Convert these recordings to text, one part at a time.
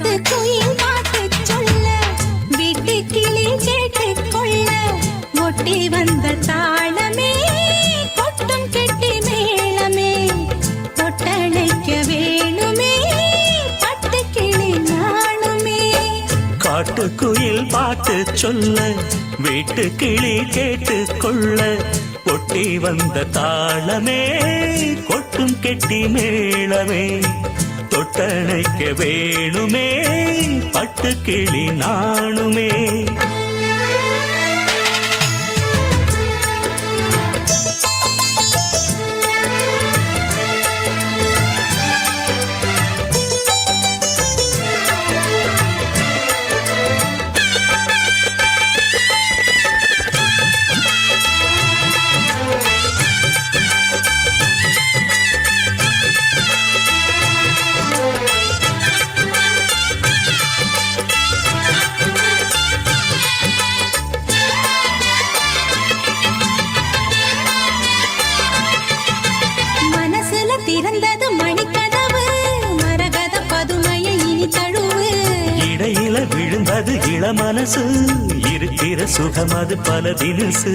காத்து குயில் பாட்டு சொல்ல வீட்டு கிளி கேட்டுக்கொள்ள ஒட்டி வந்த தாளமே கொட்டம் கெட்டி மேளமே கொட்டணைக்க வேணுமே பட்டு கிளி நானுமே காட்டு குயில் பாட்டு சொல்ல வீட்டு கிளி கேட்டுக்கொள்ள ஒட்டி வந்த தாளமே கொட்டும் கெட்டி மேளமே. தொட்டணைக்க வேணுமே பட்டு கிளி நாணுமே. திறந்தது மணிக்கதவு மரகத பதுமையை இனி தழுவு. இடையில விழுந்தது இளமனசு இருக்கிற சுகம் அது பல தினசு.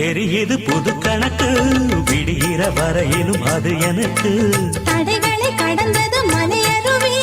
தெரியுது புது கணக்கு. விடுகிற வரையிலும் அது எனக்கு. தடைகளை கடந்தது மலையருவி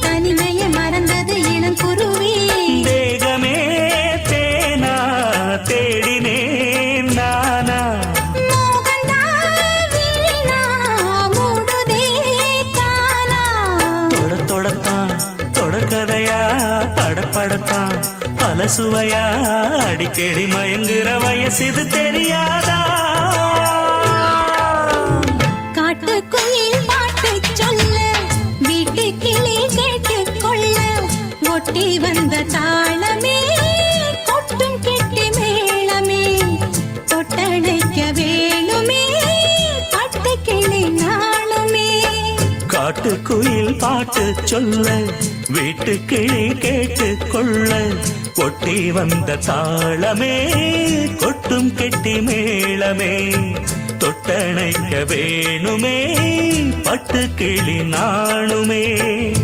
தனிமையை மறந்தது இளங்குருவி பல சுவையா? அடிக்கடி மயங்குற வயசு இது தெரியாதா? காட்டுக்குயில் பாட்டு சொல்ல வீட்டு கிளி கேட்டு கொள்ள ஒட்டி வந்த தாளமே கொட்டும் கெட்டி மேளமே தொட்டணைக்க வேணுமே பட்டு கிளி நாளுமே. காட்டுக்குயில் பாட்டு சொல்ல வீட்டு கிளி கேட்டு கொள்ள ஒட்டி வந்த தாளமே கொட்டும் கெட்டி மேளமே. தொட்டணைக்க வேணுமே பட்டு கிளி நாணுமே.